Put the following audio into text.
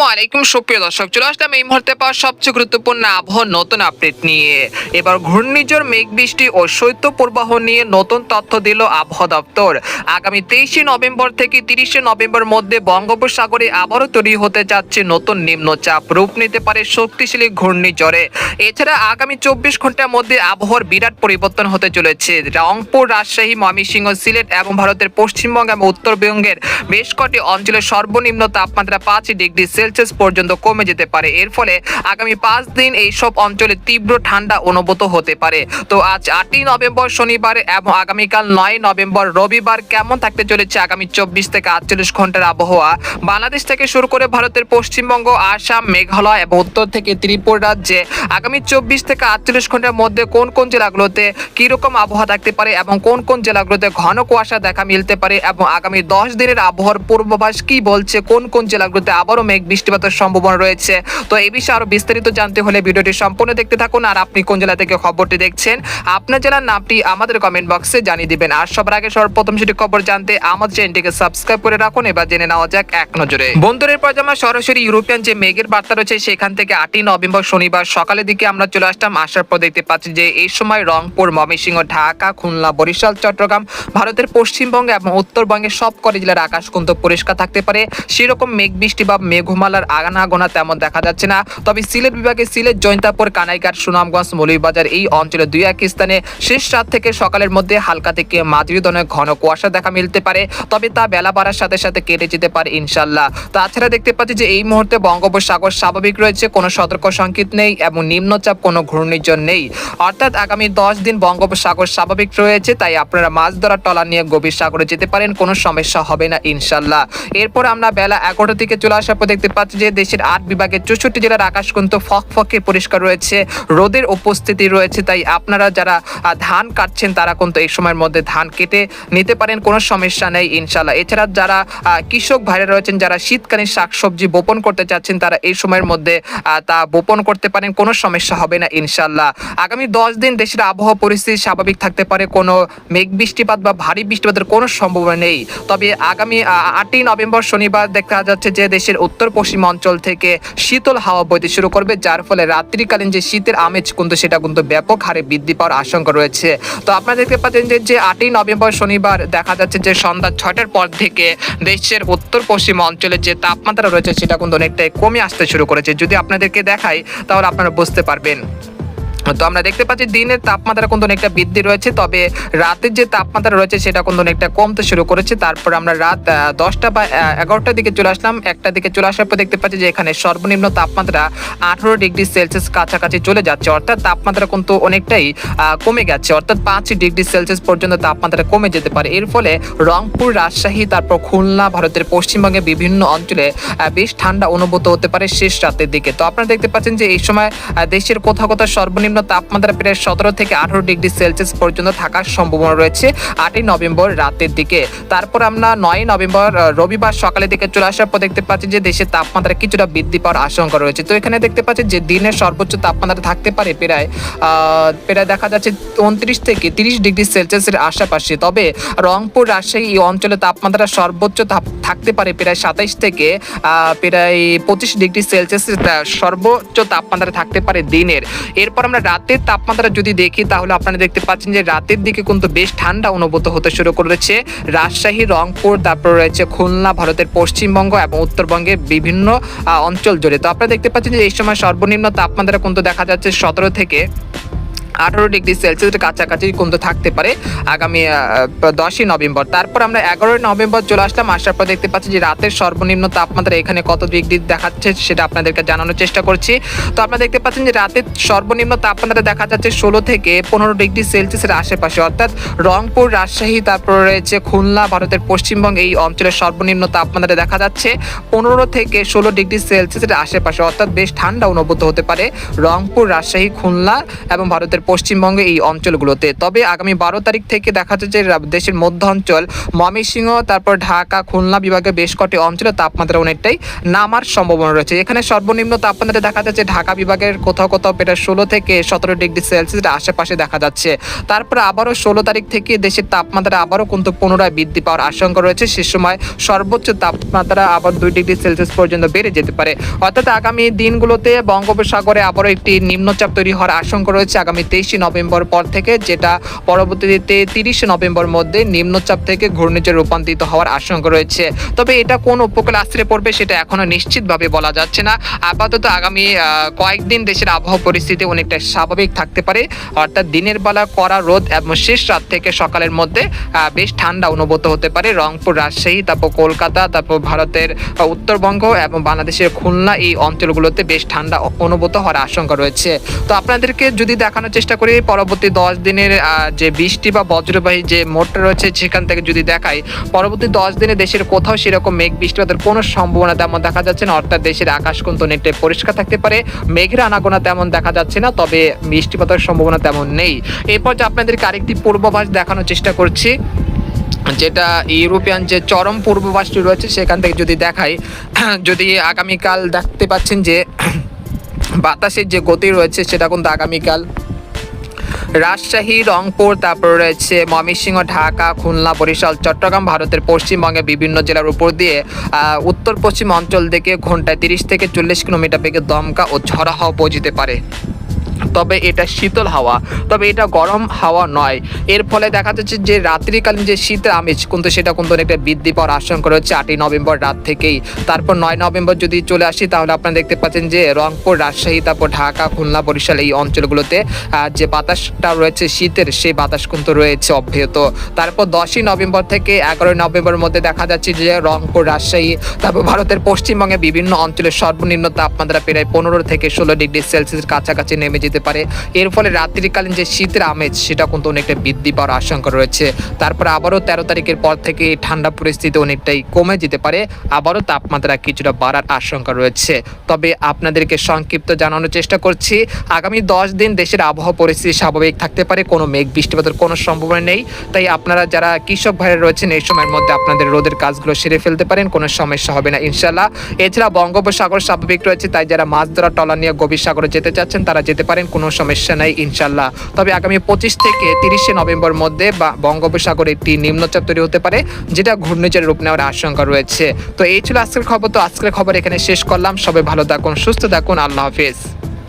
আসসালামু আলাইকুম, সুপ্রিয় দর্শক, চলে আসলাম এই মুহূর্তে পাওয়া সবচেয়ে গুরুত্বপূর্ণ আবহাওয়ার নতুন আপডেট নিয়ে। এবার ঘূর্ণিঝড় মেঘ বৃষ্টি ও শৈত্য প্রবাহ নিয়ে নতুন তথ্য দিল আবহাওয়া দপ্তর। আগামী তেইশে নভেম্বর থেকে তিরিশে নভেম্বর মধ্যে বঙ্গোপসাগরে আবারও তৈরি হতে যাচ্ছে নতুন নিম্নচাপ। রূপ নিতে পারে শক্তিশালী ঘূর্ণিঝড়ে। এছাড়া আগামী চব্বিশ ঘণ্টার মধ্যে আবহাওয়ার বিরাট পরিবর্তন হতে চলেছে। রংপুর, রাজশাহী, ময়মনসিংহ, সিলেট এবং ভারতের পশ্চিমবঙ্গ এবং উত্তরবঙ্গের বেশ কটি অঞ্চলে সর্বনিম্ন তাপমাত্রা পাঁচ ডিগ্রি সেলসিয়াস পর্যন্ত কমে যেতে পারে। এর ফলে আগামী পাঁচ দিন এই সব অঞ্চলে তীব্র ঠান্ডা অনুভূত হতে পারে। তো আজ আটই নভেম্বর শনিবার এবং আগামীকাল নয় নভেম্বর রবিবার কেমন থাকতে চলেছে আগামী চব্বিশ থেকে আটচল্লিশ ঘণ্টার আবহাওয়া? বাংলাদেশ থেকে শুরু করে ভারতের পশ্চিমবঙ্গ, আসাম, মেঘালয় এবং উত্তর থেকে ত্রিপুরা রাজ্যে আগামী চব্বিশ থেকে আটচল্লিশ ঘণ্টার মধ্যে কোন কোন জেলাগুলোতে কীরকম আবহাওয়া থাকতে পারে এবং কোন কোন জেলাগুলোতে ঘন কুয়াশা দেখা মিলতে পারে এবং আগামী দশ দিনের আবহাওয়ার পূর্বাভাস কি বলছে? কোন কোন জেলাগুলোতে আবারও মেঘ বৃষ্টিপাতের সম্ভাবনা রয়েছে। তো এই বিষয়ে আরও বিস্তারিত জানতে হলে ভিডিওটি সম্পূর্ণ দেখতে থাকুন আর আপনি কোন জেলা থেকে খবরটি দেখছেন, আপনার জেলার নামটি আমাদের কমেন্ট বক্সে জানিয়ে দিবেন। আর সবার আগে সর্বপ্রথম সেটি খবর জানতে আমাদের চ্যানেলটিকে সাবস্ক্রাইব করে রাখুন, এবার জেনে নেওয়া যাক এক নজরে। বন্ধুদের পর আমরা সরাসরি ইউরোপিয়ান যে মেঘের বার্তা রয়েছে সেখান থেকে আটই নভেম্বর শনিবার সকালের দিকে আমরা চলে আসলাম। আসার পর দেখতে পাচ্ছি যে এই সময় রংপুর, ময়মনসিংহ, ঢাকা, খুলনা, বরিশাল, চট্টগ্রাম, ভারতের পশ্চিমবঙ্গ এবং উত্তরবঙ্গের সব কটি জেলার আকাশ কিন্তু পরিষ্কার থাকতে পারে। সেরকম মেঘ বৃষ্টি বা মেঘমালার আগানাগোনা তেমন দেখা যাচ্ছে না। তবে সিলেট বিভাগে সিলেট জৈন্তাপুর কানাইঘাট সুনামগঞ্জ মৌলভীবাজার এই অঞ্চলে দুই এক স্থানে শেষ রাত থেকে সকালের মধ্যে হালকা থেকে মাঝারি ধরনের ঘন কুয়াশা দেখা মিলতে পারে, তবে তা বেলা বাড়ার সাথে সাথে কেটে যেতে পারে ইনশাল্লাহ তাছাড়া দেখতে পাচ্ছি যে এই মুহূর্তে বঙ্গোপসাগর স্বাভাবিক রয়েছে, কোনো সতর্ক সংকেত নেই এবং নিম্নচাপ, কোনো ঘূর্ণিঝড় নেই। অর্থাৎ আগামী দশ দিন বঙ্গোপসাগর স্বাভাবিক রয়েছে, তাই আপনারা মাছ ধরার টলা নিয়ে গভীর সাগরে যেতে পারেন, কোনো সমস্যা হবে না ইনশাল্লাহ এরপর আমরা বেলা এগারোটা থেকে চলে আসার পর দেখতে পাচ্ছি যে দেশের আট বিভাগের চৌষট্টি জেলার আকাশ কিন্তু ফক ফকে পরিষ্কার রয়েছে, রোদের উপস্থিতি রয়েছে, তাই আপনারা যারা ধান কাটছেন, তারা কিন্তু এই সময়ের মধ্যে ধান কেটে নিতে পারেন, কোনো সমস্যা নেই ইনশাল্লাহ এছাড়া যারা কৃষক ভাইরা রয়েছেন, যারা শীতকালীন শাকসবজি বপন করতে চাচ্ছেন, তারা এই সময়ের মধ্যে তা বপন করতে পারেন, কোনো সমস্যা হবে না ইনশাল্লাহ আগামী দশ দিন দেশের আবহাওয়া পরিস্থিতি স্বাভাবিক থাকতে পারে, কোনো মেঘ বৃষ্টিপাত বা ভারী বৃষ্টিপাতের কোনো সম্ভাবনা নেই। তবে আগামী আটই নভেম্বর শনিবার দেখা যাচ্ছে যে দেশের উত্তর পশ্চিম অঞ্চল থেকে শীতল হাওয়া বইতে শুরু করবে, যার ফলে রাত্রিকালীন যে শীতের আমেজ কিন্তু সেটা কিন্তু ব্যাপক হারে বৃদ্ধি পাওয়ার আশঙ্কা রয়েছে। তো আপনারা দেখতে পাচ্ছেন যে যে আটই নভেম্বর শনিবার দেখা যাচ্ছে যে, সন্ধ্যা ছটার পর থেকে দেশের উত্তর পশ্চিম অঞ্চলে যে তাপমাত্রা রয়েছে, সেটা কিন্তু অনেকটাই কমে আসতে শুরু করেছে। যদি আপনাদেরকে দেখাই, তাহলে আপনারা বুঝতে পারবেন। তো আমরা দেখতে পাচ্ছি দিনের তাপমাত্রা কিন্তু অনেকটা বৃদ্ধি রয়েছে, তবে রাতের যে তাপমাত্রা রয়েছে সেটা কিন্তু অনেকটা কমতে শুরু করেছে। তারপর আমরা রাত দশটা বা এগারোটার দিকে চলে আসলাম। একটা দিকে চলে আসার পর দেখতে পাচ্ছি যে এখানে সর্বনিম্ন তাপমাত্রা আঠারো ডিগ্রি সেলসিয়াস কাছাকাছি চলে যাচ্ছে। অর্থাৎ তাপমাত্রা কিন্তু অনেকটাই কমে গেছে। অর্থাৎ পাঁচ ডিগ্রি সেলসিয়াস পর্যন্ত তাপমাত্রা কমে যেতে পারে। এর ফলে রংপুর, রাজশাহী, তারপর খুলনা, ভারতের পশ্চিমবঙ্গে বিভিন্ন অঞ্চলে বেশ ঠান্ডা অনুভূত হতে পারে শেষ রাতের দিকে। তো আপনারা দেখতে পাচ্ছেন যে এই সময় দেশের কোথাও কোথাও সর্বনিম্ন তাপমাত্রা প্রায় সতেরো থেকে আঠারো ডিগ্রি সেলসিয়াস পর্যন্ত থাকার সম্ভাবনা রয়েছে আটই নভেম্বর রাতের দিকে। তারপর আমরা নয় নভেম্বর রবিবার সকালের দিকে চলে আসার পর দেখতে পাচ্ছি যে দেশের তাপমাত্রা কিছুটা বৃদ্ধি পাওয়ার আশঙ্কা রয়েছে। তো এখানে দেখতে পাচ্ছি যে দিনের সর্বোচ্চ তাপমাত্রা থাকতে পারে প্রায় প্রায় দেখা যাচ্ছে উনত্রিশ থেকে তিরিশ ডিগ্রি সেলসিয়াসের আশেপাশে। তবে রংপুর, রাজশাহী এই অঞ্চলে তাপমাত্রা সর্বোচ্চ থাকতে পারে প্রায় সাতাইশ থেকে প্রায় পঁচিশ ডিগ্রি সেলসিয়াসের সর্বোচ্চ তাপমাত্রা থাকতে পারে দিনের। এরপর আমরা রাতের তাপমাত্রা যদি দেখি, তাহলে আপনারা দেখতে পাচ্ছেন যে রাতের দিকে কিন্তু বেশ ঠান্ডা অনুভূত হতে শুরু করেছে। রাজশাহী, রংপুর, তারপর রয়েছে খুলনা, ভারতের পশ্চিমবঙ্গ এবং উত্তরবঙ্গের বিভিন্ন অঞ্চল জুড়ে। তো আপনারা দেখতে পাচ্ছেন যে এই সময় সর্বনিম্ন তাপমাত্রা কিন্তু দেখা যাচ্ছে সতেরো থেকে আঠারো ডিগ্রি সেলসিয়াসের কাছাকাছি কিন্তু থাকতে পারে আগামী দশই নভেম্বর। তারপর আমরা এগারোই নভেম্বর চলে আসলাম। আসার পর দেখতে পাচ্ছি যে রাতের সর্বনিম্ন তাপমাত্রা এখানে কত ডিগ্রি দেখাচ্ছে সেটা আপনাদেরকে জানানোর চেষ্টা করছি। তো আপনারা দেখতে পাচ্ছেন যে রাতের সর্বনিম্ন তাপমাত্রা দেখা যাচ্ছে ষোলো থেকে পনেরো ডিগ্রি সেলসিয়াসের আশেপাশে। অর্থাৎ রংপুর, রাজশাহী, তারপর রয়েছে খুলনা, ভারতের পশ্চিমবঙ্গ এই অঞ্চলের সর্বনিম্ন তাপমাত্রা দেখা যাচ্ছে পনেরো থেকে ষোলো ডিগ্রি সেলসিয়াসের আশেপাশে। অর্থাৎ বেশ ঠান্ডা অনুভূত হতে পারে রংপুর, রাজশাহী, খুলনা এবং ভারতের পশ্চিমবঙ্গে এই অঞ্চলগুলোতে। তবে আগামী বারো তারিখ থেকে দেখা যাচ্ছে যে দেশের মধ্য অঞ্চল ময়মনসিংহ, তারপর ঢাকা, খুলনা বিভাগে বেশ কটি অঞ্চলে তাপমাত্রা অনেকটাই নামার সম্ভাবনা রয়েছে। এখানে সর্বনিম্ন তাপমাত্রা দেখা যাচ্ছে ঢাকা বিভাগের কোথাও কোথাও প্রায় ষোলো থেকে সতেরো ডিগ্রি সেলসিয়াস আশেপাশে দেখা যাচ্ছে। তারপর আবারও ষোলো তারিখ থেকে দেশের তাপমাত্রা আবারও কিন্তু পুনরায় বৃদ্ধি পাওয়ার আশঙ্কা রয়েছে। সে সময় সর্বোচ্চ তাপমাত্রা আবার দুই ডিগ্রি সেলসিয়াস পর্যন্ত বেড়ে যেতে পারে। অর্থাৎ আগামী দিনগুলোতে বঙ্গোপসাগরে আবারও একটি নিম্নচাপ তৈরি হওয়ার আশঙ্কা রয়েছে। আগামী তেইশে নভেম্বর পর থেকে, যেটা পরবর্তীতে তিরিশে নভেম্বর মধ্যে নিম্নচাপ থেকে ঘূর্ণিঝড়ে রূপান্তরিত হওয়ার আশঙ্কা রয়েছে। তবে এটা কোন উপকূলে আশ্রয় পড়বে সেটা এখনও নিশ্চিতভাবে বলা যাচ্ছে না। আপাতত আগামী কয়েকদিন দেশের আবহাওয়া পরিস্থিতি অনেকটা স্বাভাবিক থাকতে পারে। অর্থাৎ দিনের বেলা কড়া রোদ এবং শেষ রাত থেকে সকালের মধ্যে বেশ ঠান্ডা অনুভূত হতে পারে। রংপুর, রাজশাহী, তারপর কলকাতা, তারপর ভারতের উত্তরবঙ্গ এবং বাংলাদেশের খুলনা এই অঞ্চলগুলোতে বেশ ঠান্ডা অনুভূত হওয়ার আশঙ্কা রয়েছে। তো আপনাদেরকে যদি দেখানোর চেষ্টা করি পরবর্তী দশ দিনের যে বৃষ্টি বা বজ্রবাহী যে মোড়টা রয়েছে সেখান থেকে যদি দেখাই, পরবর্তী দশ দিনে দেশের কোথাও সেরকম মেঘ বৃষ্টিপাতের কোনো সম্ভাবনা তেমন দেখা যাচ্ছে না। অর্থাৎ দেশের আকাশ কিন্তু অনেকটাই পরিষ্কার থাকতে পারে, মেঘের আনাগোনা তেমন দেখা যাচ্ছে না, তবে বৃষ্টিপাতের সম্ভাবনা তেমন নেই। এরপর যে আপনাদেরকে আরেকটি পূর্বাভাস দেখানোর চেষ্টা করছি, যেটা ইউরোপিয়ান যে চরম পূর্বাভাসটি রয়েছে, সেখান থেকে যদি দেখাই, যদি আগামীকাল দেখতে পাচ্ছেন যে বাতাসের যে গতি রয়েছে, সেটা কিন্তু আগামীকাল রাজশাহী, রংপুর, তারপর রয়েছে ময়মনসিংহ, ঢাকা, খুলনা, বরিশাল, চট্টগ্রাম, ভারতের পশ্চিমবঙ্গে বিভিন্ন জেলার উপর দিয়ে উত্তর পশ্চিম অঞ্চল থেকে ঘন্টায় তিরিশ থেকে চল্লিশ কিলোমিটার বেগে দমকা ও ঝড়া হাওয়া পৌঁছতে পারে। তবে এটা শীতল হাওয়া, তবে এটা গরম হাওয়া নয়। এর ফলে দেখা যাচ্ছে যে রাত্রিকালীন যে শীতের আমেজ, কিন্তু সেটা কিন্তু অনেকটা বৃদ্ধি পাওয়ার আশঙ্কা রয়েছে। আটই নভেম্বর রাত থেকেই। তারপর নয় নভেম্বর যদি চলে আসি, তাহলে আপনারা দেখতে পাচ্ছেন যে রংপুর, রাজশাহী, তারপর ঢাকা, খুলনা, বরিশাল এই অঞ্চলগুলোতে যে বাতাসটা রয়েছে শীতের, সেই বাতাস কিন্তু রয়েছে অব্যাহত। তারপর দশই নভেম্বর থেকে এগারোই নভেম্বরের মধ্যে দেখা যাচ্ছে যে রংপুর, রাজশাহী, তারপর ভারতের পশ্চিমবঙ্গে বিভিন্ন অঞ্চলের সর্বনিম্ন তাপমাত্রা প্রায় পনেরো থেকে ষোলো ডিগ্রি সেলসিয়াস কাছাকাছি নেমে যেতে পারে। এর ফলে রাত্রিকালীন যে শীতের আমেজ, সেটা কিন্তু অনেকটা বৃদ্ধি পাওয়ার আশঙ্কা রয়েছে। তারপর আবারও তেরো তারিখের পর থেকে ঠান্ডা পরিস্থিতি অনেকটাই কমে যেতে পারে। আবারও তাপমাত্রা কিছুটা বাড়ার আশঙ্কা রয়েছে। তবে আপনাদেরকে সংক্ষিপ্ত জানানোর চেষ্টা করছি, আগামী দশ দিন দেশের আবহাওয়া পরিস্থিতি স্বাভাবিক থাকতে পারে, কোনো মেঘ, বৃষ্টিপাতের কোনো সম্ভাবনা নেই। তাই আপনারা যারা কৃষক ভাইরা রয়েছেন, এই সময়ের মধ্যে আপনাদের রোদের কাজগুলো সেরে ফেলতে পারেন, কোনো সমস্যা হবে না ইনশাল্লাহ এছাড়া বঙ্গোপসাগর স্বাভাবিক রয়েছে, তাই যারা মাছ ধরা টলা নিয়ে গভীর সাগরে যেতে চাচ্ছেন, তারা যেতে পারেন, কোনো সমস্যা নাই, ইনশাল্লাহ। তবে আগামী পঁচিশ থেকে তিরিশে নভেম্বর মধ্যে বঙ্গোপসাগরে একটি নিম্নচাপ তৈরি হতে পারে, যেটা ঘূর্ণিঝড়ের রূপ নেওয়ার আশঙ্কা রয়েছে। তো এই ছিল আজকের খবর। তো আজকের খবর এখানে শেষ করলাম। সবাই ভালো থাকুন, সুস্থ থাকুন। আল্লাহ হাফিজ।